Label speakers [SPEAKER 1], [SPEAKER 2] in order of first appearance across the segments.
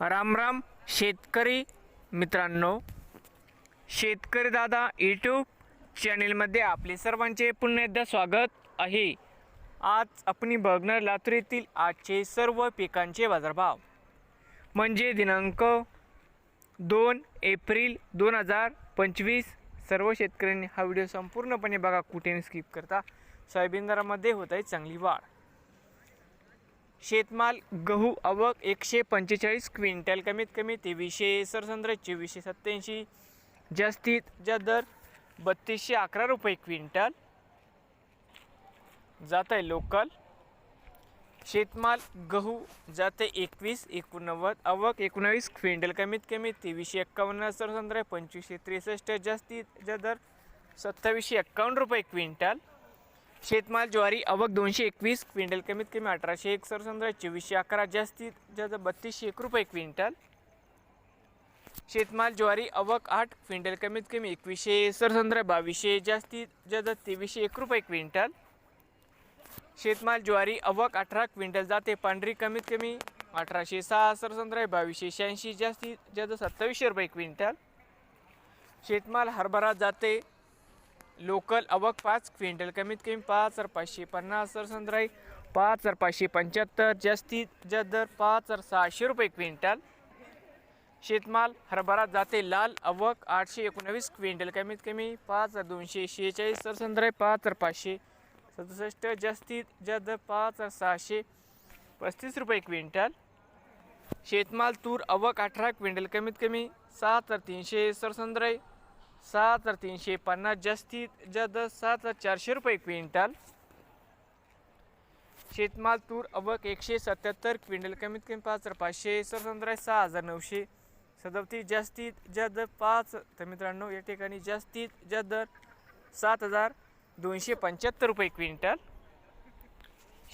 [SPEAKER 1] राम राम शेतकरी मित्रांनो. शेतकरी दादा यूट्यूब चॅनेलमध्ये आपले सर्वांचे पुन्हा एकदा स्वागत आहे. आज आपण बघणार लातूर येथील आजचे सर्व पिकांचे बाजारभाव. म्हणजे दिनांक दोन एप्रिल दोन हजार पंचवीस सर्व शेतकऱ्यांनी हा व्हिडिओ संपूर्णपणे बघा कुठे स्किप करता. सोयाबीन दरामध्ये होत आहे चांगली वाढ. शेतमाल गहू आवक एकशे पंचेचाळीस क्विंटल कमीत कमी तेवीसशे सरसंद्र चोवीसशे सत्त्याऐंशी. जास्तीत जा दर बत्तीसशे अकरा रुपये क्विंटल. जात आहे लोकल. शेतमाल गहू जाते एकवीस एकोणनव्वद. आवक एकोणावीस क्विंटल कमीत कमी तेवीसशे एक्कावन्न सरसंद्र पंचवीसशे त्रेसष्ट. जास्तीत जा दर सत्तावीसशे एक्कावन्न रुपये क्विंटल. शेतमाल ज्वारी आवक दोनशे एकवीस क्विंटल कमीत कमी अठराशे एक सरसंद्र चोवीसशे अकरा जास्तीत जास्त बत्तीसशे एक रुपये क्विंटल. शेतमाल ज्वारी आवक आठ क्विंटल कमीत कमी एकवीसशे सरसंद्र बावीसशे जास्तीत जास्त तेवीसशे एक रुपये क्विंटल. शेतमाल ज्वारी आवक अठरा क्विंटल जाते पांढरी कमीत कमी अठराशे सहा सरसंद्र बावीसशे शहाऐंशी जास्तीत जास्त सत्तावीसशे रुपये क्विंटल. शेतमाल हरभरा जाते लोकल अवक पाच क्विंटल कमीत कमी पाच हजार पाचशे पन्नास सरसंद्राई पाच हजार पाचशे पंच्याहत्तर जास्तीत जास्त दर पाच हजार सहाशे रुपये क्विंटल. शेतमाल हरभरा जाते लाल अवक आठशे एकोणावीस क्विंटल कमीत कमी पाच हजार दोनशे शेहेचाळीस सरसंद्राई पाच हजार पाचशे सदुसष्ट जास्तीत जास्त दर पाच हजार सहाशे पस्तीस रुपये क्विंटल. शेतमाल तूर अवक अठरा क्विंटल कमीत कमी सात हजार तीनशे सरसंद्राई सात हजार तीनशे पन्नास जास्तीत जास्त सात हजार चारशे रुपये क्विंटल. शेतमाल तूर अवक एकशे सत्याहत्तर क्विंटल कमीत कमी पाच हजार पाचशे सरसंद्रा सहा हजार नऊशे. सदतीस जास्तीत जास्त पाच तर मित्रांनो या ठिकाणी जास्तीत जास्त दर सात हजार दोनशे पंच्याहत्तर रुपये क्विंटल.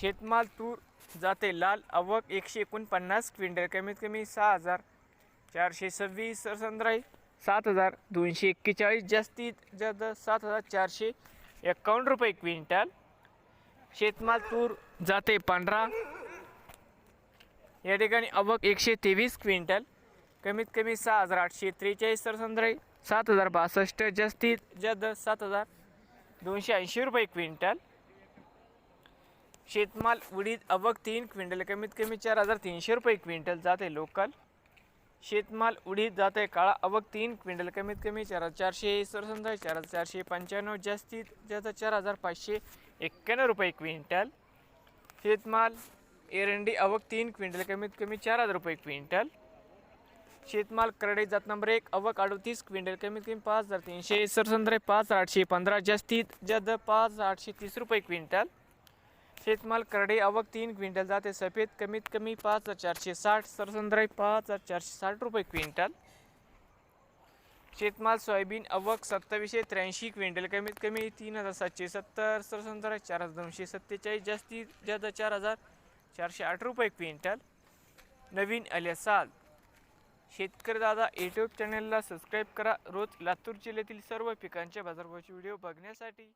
[SPEAKER 1] शेतमाल तूर जाते लाल अवक एकशे एकोणपन्नास क्विंटल कमीत कमी सहा हजार चारशे सव्वीस सरसंद्राई सात हजार दोनशे एक्केचाळीस. जास्तीत जास्त सात हजार चारशे एक्कावन्न रुपये क्विंटल. शेतमाल तूर जाते पांढरा. या ठिकाणी अवक एकशे तेवीस क्विंटल. कमीत कमी सहा हजार आठशे त्रेचाळीस तर सरसंद्राई सात हजार बासष्ट. जास्तीत जास्त सात हजार दोनशे ऐंशी रुपये क्विंटल. शेतमाल उडीद अवक तीन क्विंटल. कमीत कमी चार हजार तीनशे रुपये क्विंटल जाते लोकल. शेतमाल उडीत जात आहे काळा अवक तीन क्विंटल कमीत कमी चार हजार चारशे सरसंद्रा चार हजार चारशे पंच्याण्णव जास्तीत जास्त चार हजार पाचशे एक्क्याण्णव रुपये क्विंटल. शेतमाल एरंडी अवक तीन क्विंटल कमीत कमी चार हजार रुपये क्विंटल. शेतमाल करडे जात नंबर एक अवक अडतीस क्विंटल कमीत कमी पाच हजार तीनशे सरसंद्रे पाच आठशे पंधरा जास्तीत जास्त पाच आठशे तीस रुपये क्विंटल. शेतमाल करडे आवक तीन क्विंटल जाते सफेद कमीत कमी पाच हजार चारशे साठ सरसंद्राई पाच हजार चारशे साठ रुपये क्विंटल. शेतमाल सोयाबीन आवक सत्तावीसशे त्र्याऐंशी क्विंटल कमीत कमी तीन हजार सातशे सत्तर सरसंद्राई चार हजार दोनशे सत्तेचाळीस जास्तीत जास्त चार हजार चारशे आठ रुपये क्विंटल. नवीन आल्या साल. शेतकरी दादा यूट्यूब चॅनलला सबस्क्राईब करा. रोज लातूर जिल्ह्यातील सर्व पिकांच्या बाजारभावाचे व्हिडिओ बघण्यासाठी